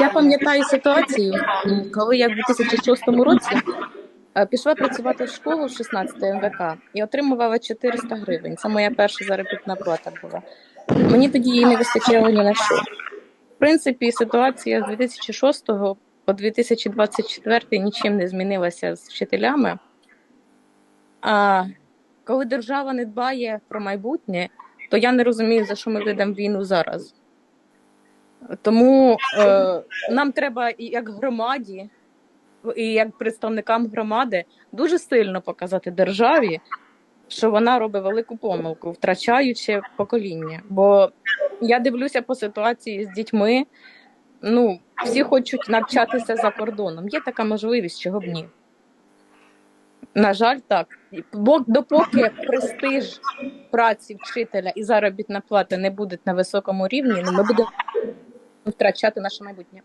Я пам'ятаю ситуацію, коли я в 2006 році е, пішла працювати в школу в 16 МВК і отримувала 400 гривень. Це моя перша заробітна плата була. Мені тоді її не вистачало ні на що. В принципі, ситуація з 2006 по 2024 нічим не змінилася з вчителями. А коли держава не дбає про майбутнє, то я не розумію, за що ми ведемо війну зараз. Тому е, нам треба і як громаді, і як представникам громади дуже сильно показати державі, що вона робить велику помилку, втрачаючи покоління. Бо я дивлюся по ситуації з дітьми. Ну, всі хочуть навчатися за кордоном. Є така можливість, чого б ні. На жаль, так. Бо допоки престиж праці вчителя і заробітна плата не будуть на високому рівні, ми будемо втрачати наше майбутнє.